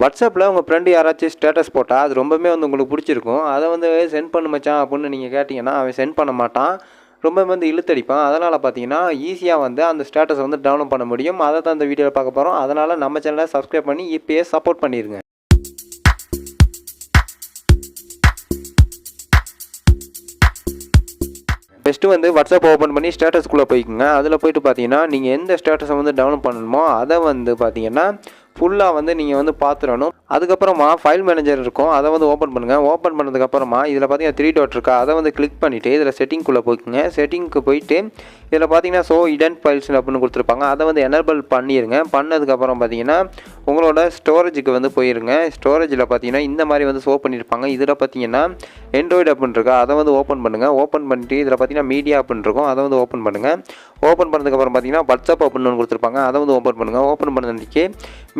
வாட்ஸ்அப்பில் உங்கள் ஃப்ரெண்டு யாராச்சும் ஸ்டேட்டஸ் போட்டால் அது ரொம்பவே வந்து உங்களுக்கு பிடிச்சிருக்கும். அதை வந்து சென்ட் பண்ணு மச்சான் அப்படின்னு நீங்கள் கேட்டிங்கன்னா அவன் சென்ட் பண்ண மாட்டான். ரொம்ப வந்து இழுத்தடிப்பான். அதனால் பார்த்தீங்கன்னா ஈஸியாக வந்து அந்த ஸ்டேட்டஸை வந்து டவுன்லோட் பண்ண முடியும். அதை தான் அந்த வீடியோவில் பார்க்க போகிறோம் அதனால் நம்ம சேனலை சப்ஸ்கிரைப் பண்ணி இப்போயே சப்போர்ட் பண்ணிடுங்க ஃபஸ்ட்டு வந்து வாட்ஸ்அப் ஓப்பன் பண்ணி ஸ்டேட்டஸ்க்குள்ளே போய்க்குங்க. அதில் போயிட்டு பார்த்தீங்கன்னா நீங்கள் எந்த ஸ்டேட்டஸை வந்து டவுன்லோட் பண்ணணுமோ அதை வந்து பார்த்தீங்கன்னா ஃபுல்லாக வந்து நீங்கள் வந்து பார்த்துடணும் அதுக்கப்புறமா ஃபைல் மேனேஜர் இருக்கும். அதை வந்து ஓப்பன் பண்ணுங்கள் ஓப்பன் பண்ணதுக்கப்புறமா இதில் பார்த்தீங்கன்னா த்ரீ டாட் இருக்கா? அதை வந்து கிளிக் பண்ணிவிட்டு இதில் செட்டிங்குள்ளே போய்க்குங்க. செட்டிங்க்கு போயிட்டு இதில் பார்த்தீங்கன்னா ஸோ இடென்ட் ஃபைல்ஸ் அப்படின்னு கொடுத்துருப்பாங்க. அதை வந்து எனர்பிள் பண்ணிடுங்க பண்ணதுக்கப்புறம் பார்த்தீங்கன்னா உங்களோட ஸ்டோரேஜுக்கு வந்து போயிருங்க. ஸ்டோரேஜில் பார்த்தீங்கன்னா இந்த மாதிரி வந்து ஷோ பண்ணியிருப்பாங்க. இதில் பார்த்தீங்கன்னா ஆண்ட்ராய்டு அப்படின்னு இருக்கா அதை வந்து ஓப்பன் பண்ணுங்கள் ஓப்பன் பண்ணிட்டு இதில் பார்த்தீங்கன்னா மீடியா அப்படின்னு இருக்கும் அதை வந்து ஓப்பன் பண்ணுங்கள் ஓப்பன் பண்ணதுக்கப்புறம் பார்த்தீங்கன்னா வாட்ஸ்அப் அப்படின்னு ஒன்று கொடுத்துருப்பாங்க அதை வந்து ஓப்பன் பண்ணுங்கள் ஓப்பன் பண்ணதுக்கு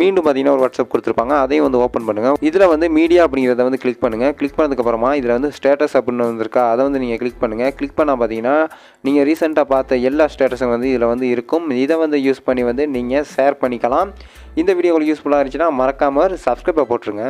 மீண்டும் பார்த்தீங்கன்னா ஒரு வாட்ஸ்அப் கொடுத்துருப்பாங்க அதையும் வந்து ஓப்பன் பண்ணுங்கள் இதில் வந்து மீடியா அப்படிங்கிறத வந்து கிளிக் பண்ணுங்கள் கிளிக் பண்ணதுக்கப்புறமா இதில் வந்து ஸ்டேட்டஸ் அப்படின்னு வந்திருக்கா அதை வந்து நீங்கள் கிளிக் பண்ணுங்கள் கிளிக் பண்ணால் பார்த்தீங்கன்னா நீங்கள் ரீசெண்டாக பார்த்த எல்லா ஸ்டேட்டஸும் வந்து இதில் வந்து இருக்கும். இதை வந்து யூஸ் பண்ணி வந்து நீங்கள் ஷேர் பண்ணிக்கலாம். இந்த வீடியோ உங்களுக்கு யூஸ்ஃபுல்லாக இருந்துச்சுன்னா மறக்காமல் சப்ஸ்கிரைப் போட்டுருங்க.